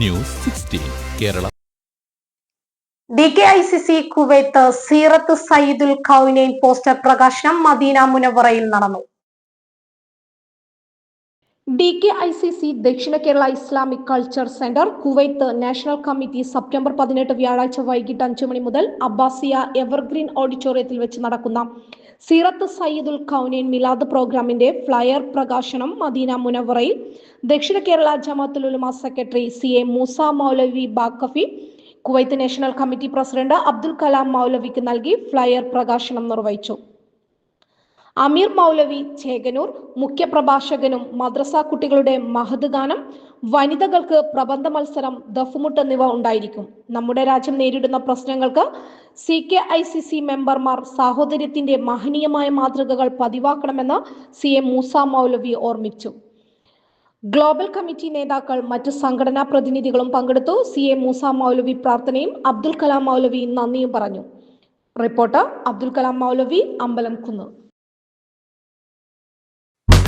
News sixteen Kerala. D K I C C Kuwait സീറത്ത് സയ്യിദുൽ കൗനൈൻ poster പ്രകാശനം Medina മുനവറയിൽ നടന്നു. D K I C C Dakshina Kerala Islamic culture centre Kuwait national committee September പതിനെട്ട് വ്യാഴാഴ്ച വൈകിട്ട് അഞ്ചു മണി മുതൽ അബ്ബാസിയ എവർഗ്രീൻ ഓഡിറ്റോറിയത്തിൽ വെച്ച് നടക്കുന്ന സീറത്ത് സയ്യിദുൽ കൗനൈൻ മിലാദ് പ്രോഗ്രാമിന്റെ ഫ്ലയർ പ്രകാശനം മദീന മുനവറയിൽ ദക്ഷിണ കേരള ജമാത്തുൽ ഉലമ secretary C A Moosa Maulavi ബാക്കഫി Kuwait national committee president Abdul Kalam മൗലവിക്ക് നൽകി ഫ്ലയർ പ്രകാശനം നിർവഹിച്ചു. അമീർ മൗലവി ചേകനൂർ മുഖ്യപ്രഭാഷകനും മദ്രസ കുട്ടികളുടെ മഹദ് ഗാനം വനിതകൾക്ക് പ്രബന്ധ മത്സരം ദഫുമുട്ട് എന്നിവ ഉണ്ടായിരിക്കും. നമ്മുടെ രാജ്യം നേരിടുന്ന പ്രശ്നങ്ങൾക്ക് C K I C C മെമ്പർമാർ സാഹോദര്യത്തിന്റെ മഹനീയമായ മാതൃകകൾ പതിവാക്കണമെന്ന് സി എം മൂസ മൗലവി ഓർമ്മിച്ചു. ഗ്ലോബൽ കമ്മിറ്റി നേതാക്കൾ മറ്റ് സംഘടനാ പ്രതിനിധികളും പങ്കെടുത്തു. സി എ മൂസ മൗലവി പ്രാർത്ഥനയും അബ്ദുൽ കലാം മൗലവി നന്ദിയും പറഞ്ഞു. റിപ്പോർട്ടർ അബ്ദുൽ കലാം മൗലവി അമ്പലം കുന്ന്